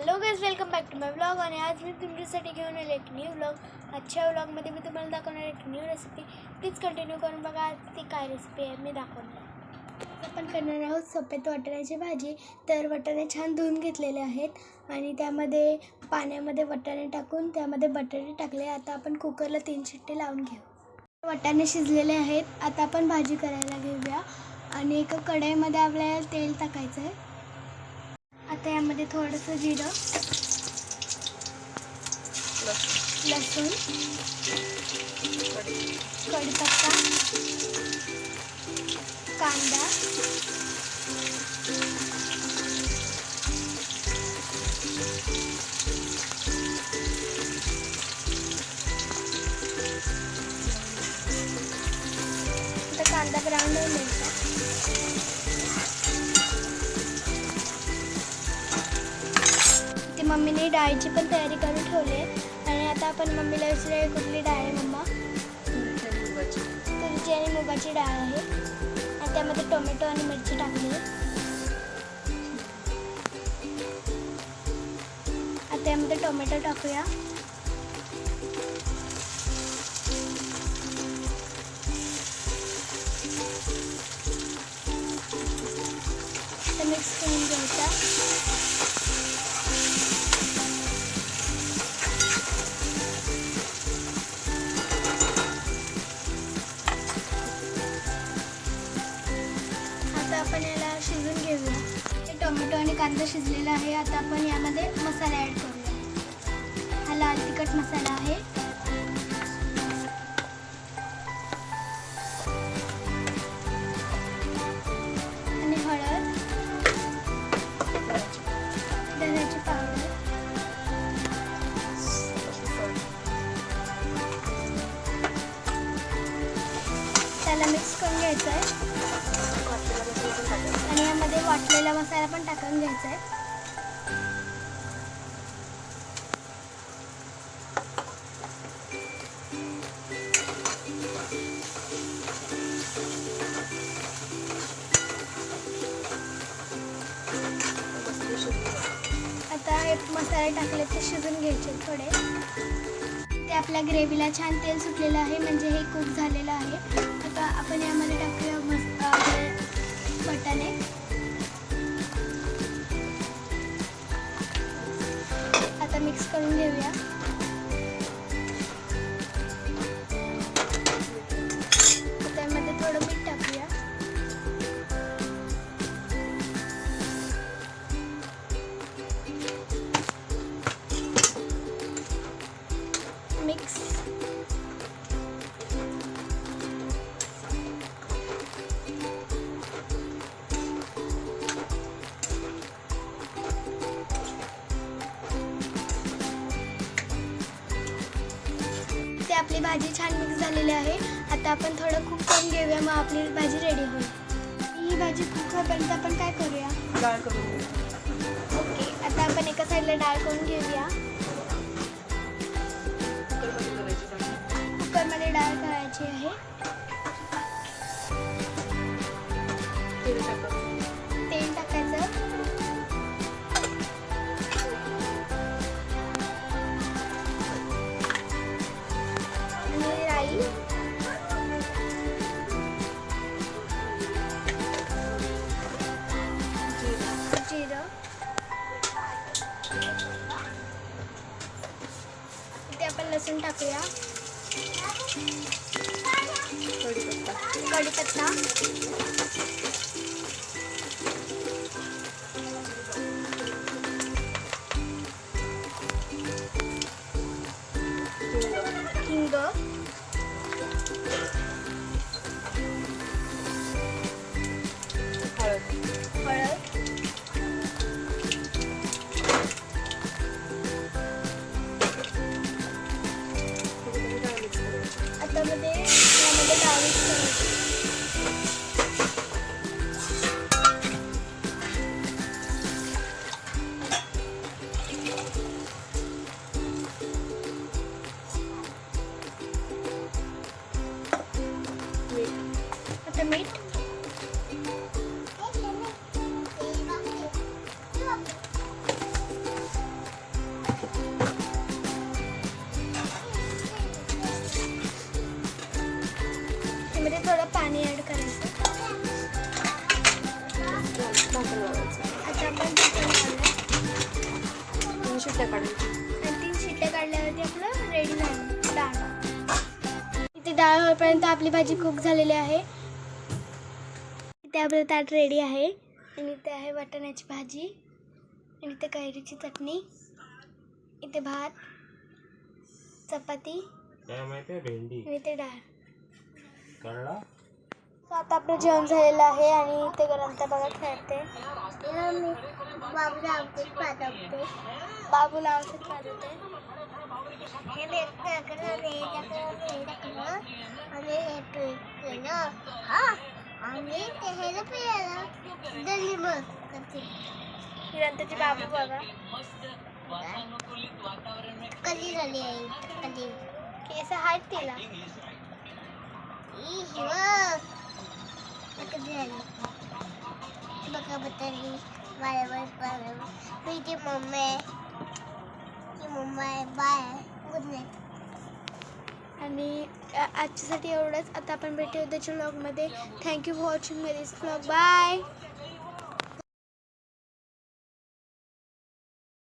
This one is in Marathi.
Hello guys welcome back to my blog आणि आज मी तुमच्यासाठी घेऊन आले एक न्यू ब्लॉग आजच्या ब्लॉगमध्ये मी तुम्हाला दाखवणार एक न्यू रेसिपी प्लीज कंटिन्यू करून बघा आज ती काय रेसिपी आहे मी दाखवणार. आपण करणार आहोत सफेद वाटाण्याची भाजी. तर वाटाणे छान धुवून घेतलेले आहेत. आणि त्यामध्ये पाण्यामध्ये वाटाणे टाकून त्यामध्ये बटाटे टाकले. आता आपण कुकरला तीन शिट्टे लावून घेऊ. वाटाणे शिजलेले आहेत. आता आपण भाजी करायला घेऊया. आणि एका कढईमध्ये आपल्याला तेल टाकायचं आहे. आता यामध्ये थोडंसं जिरं लसूण कडीपत्ता कांदा आता कांदा ब्राऊन मिळतो मम्मीने डाळीची पण तयारी करून ठेवली आहे. आणि आता आपण मम्मीला विचारूया कुठली डाळ आहे मम्मा? तुरीची आणि मुगाची डाळ आहे. आणि त्यामध्ये टोमॅटो आणि मिरची टाकली आहे. त्यामध्ये टोमॅटो टाकूया. तर मिक्स करून घ्यायचं. आपण याला शिजून घेऊया. हे टोमॅटो आणि कांदा शिजलेला आहे. आता आपण यामध्ये मसाला ॲड करूया. हा लाल तिखट मसाला आहे. आणि हळद. धण्याची पावडर. त्याला मिक्स करून घ्यायचं आहे आणि यामध्ये वाटलेला मसाला पण टाकून घ्यायचा आहे. आता हे मसाले टाकले ते शिजून घ्यायचे थोडे. ते आपल्या ग्रेव्हीला छान तेल सुटलेलं आहे म्हणजे हे कुक झालेलं आहे. आता आपण यामध्ये मिक्स ते आपली भाजी छान मिक्स झालेली आहे. आता आपण थोडं कुक करून घेऊया मग आपली भाजी रेडी होईल. ही भाजी कुक होईपर्यंत आपण काय करूया? डाळ करून ओके आता आपण एका साईडला डाळ करून घेऊया. घ्यायची आहे तेल टाकायचं. तेल टाकायचं आणि राई जिरं. ते आपण लसूण टाकूया 걸리겠다. 걸리겠다. 그 긴거. 긴거. थोडंसं मीठ त्यामध्ये थोडं पाणी ॲड करायचं. आपण तीन शिट्ट्या काढायची आणि तीन शिट्ट्या काढल्यावरती आपलं रेडी झालं डाळ इथे डाळ होईपर्यंत आपली भाजी खूप झालेली आहे. आपलं ताट रेडी आहे. आणि इथे आहे वाटाण्याची भाजी. आणि इथे कैरीची चटणी. इथे भात. चपाती. भेंडी. आणि इथे डाळ. आता आपलं जेवण झालेलं आहे आणि इथे गरमता बघा खेळते. बाबूला औषध पाठवते बाबूला औषध पाठवते निरंतरची बाबू बघा कधी झाली आहे कधी केस आहेत तिला. ई शिव कधी झाली बघा बतारी बरोबर बरोबर तुझी मम्मी आहे ती मम्मा आहे बाय गुड नाईट आणि आजच्यासाठी एवढंच. आता आपण भेटू उद्याच्या ब्लॉगमध्ये thank you for watching my this bye